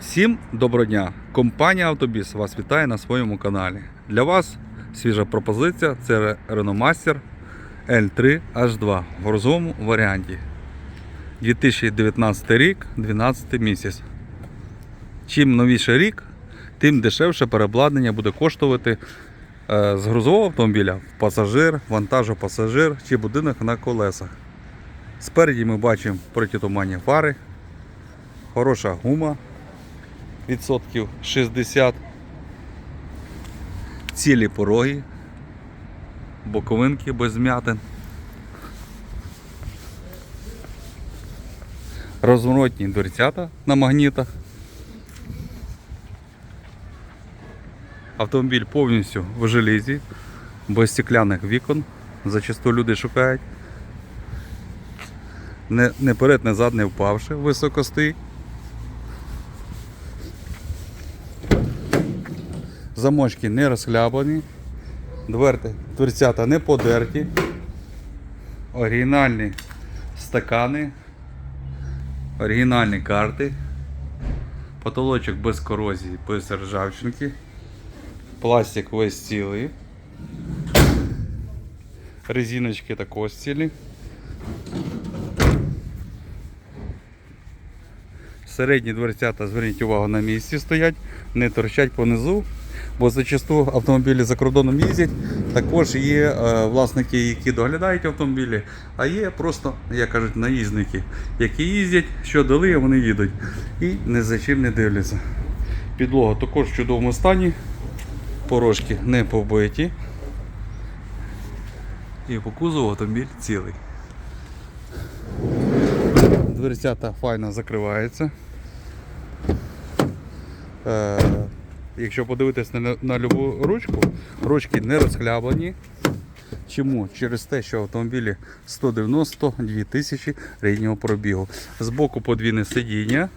Всім доброго дня! Компанія Автобіс вас вітає на своєму каналі. Для вас свіжа пропозиція це Renault Master L3 H2 в розовому варіанті. 2019 рік, 12 місяць. Чим новіший рік, тим дешевше переобладнання буде коштувати е, з грузового автомобіля в пасажир, вантажопасажир чи будинок на колесах. Спереді ми бачимо протитуманні фари, хороша гума відсотків 60, цілі пороги, боковинки без м'ятин, розворотні дверцята на магнітах. Автомобіль повністю в желізі, без стекляних вікон. Зачасту люди шукають. Не, не перед, не зад не впавши, високо Замочки не розхлябані, дверцята не подерті, оригінальні стакани, оригінальні карти, потолочок без корозії, без ржавчинки, пластик весь цілий, резиночки також цілі. Середні дверцята, зверніть увагу, на місці стоять, не торчать понизу, бо зачасту автомобілі за кордоном їздять. Також є е, власники, які доглядають автомобілі, а є просто, як кажуть, наїзники, які їздять, що дали, вони їдуть. І не за чим не дивляться. Підлога також в чудовому стані, порожки не побиті. І по кузову автомобіль цілий. Дверцята файно закриваються. Якщо подивитись на, на любу ручку, ручки не розхляблені. Чому? Через те, що автомобілі 192 тисячі ріднього пробігу. Збоку подвійне сидіння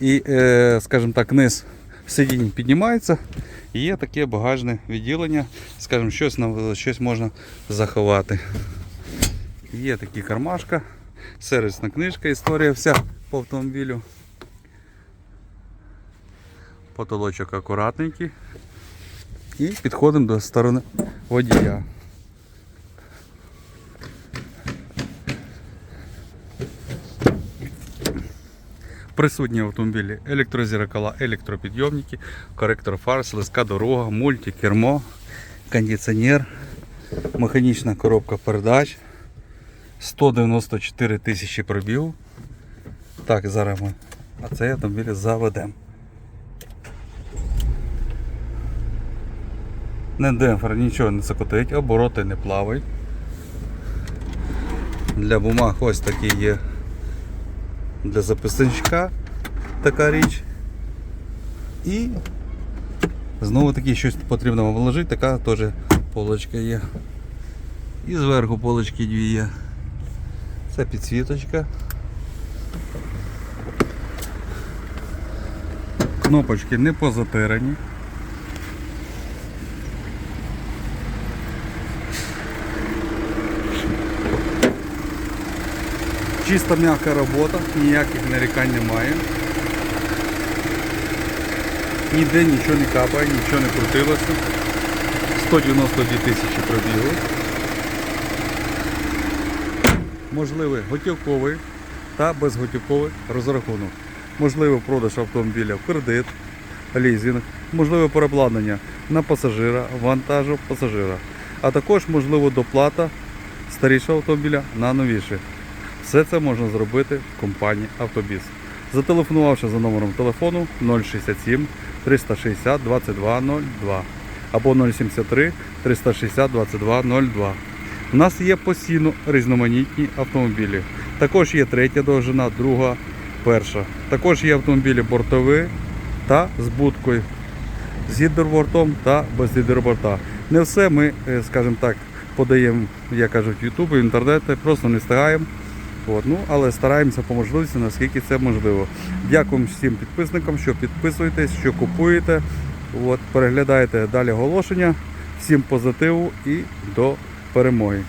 і, е, скажімо так, низ сидінь піднімається. І є таке багажне відділення, скажімо, щось, на- щось можна заховати. Є такі кармашка, сервісна книжка, історія вся по автомобілю. Потолочок акуратненький. І підходимо до сторони водія. Присутні автомобілі електрозеркала, електропідйомники, коректор фар, слизька дорога, мульті, кермо, кондиціонер, механічна коробка передач. 194 тисячі пробігу. Так, зараз ми а цей автомобіль заведемо. Не демпфер, нічого не закотить, обороти не плавають. Для бумаг ось такі є. Для записничка така річ. І знову таки щось потрібно вам вложити, така теж полочка є. І зверху полочки дві є. Це підсвіточка. Кнопочки не позатирані. Чиста м'яка робота, ніяких нарікань немає. Ніде нічого не капає, нічого не крутилося. 192 тисячі пробігу. Можливий готівковий та безготівковий розрахунок. Можливий продаж автомобіля в кредит, лізинг, можливе переобладнання на пасажира, вантажу пасажира, а також можливо доплата старішого автомобіля на новіший. Все це можна зробити в компанії Автобіс. Зателефонувавши за номером телефону 067 360 2202 або 073 360 2202. У нас є постійно різноманітні автомобілі. Також є третя довжина, друга, перша. Також є автомобілі бортові та з будкою, з гідробортом та без гідроборта. Не все ми, е, скажімо так, подаємо, як кажуть, в YouTube, в інтернеті, просто не встигаємо. От, ну, але стараємося по можливості, наскільки це можливо. Дякуємо всім підписникам, що підписуєтесь, що купуєте, от, переглядаєте далі оголошення. Всім позитиву і до перемоги.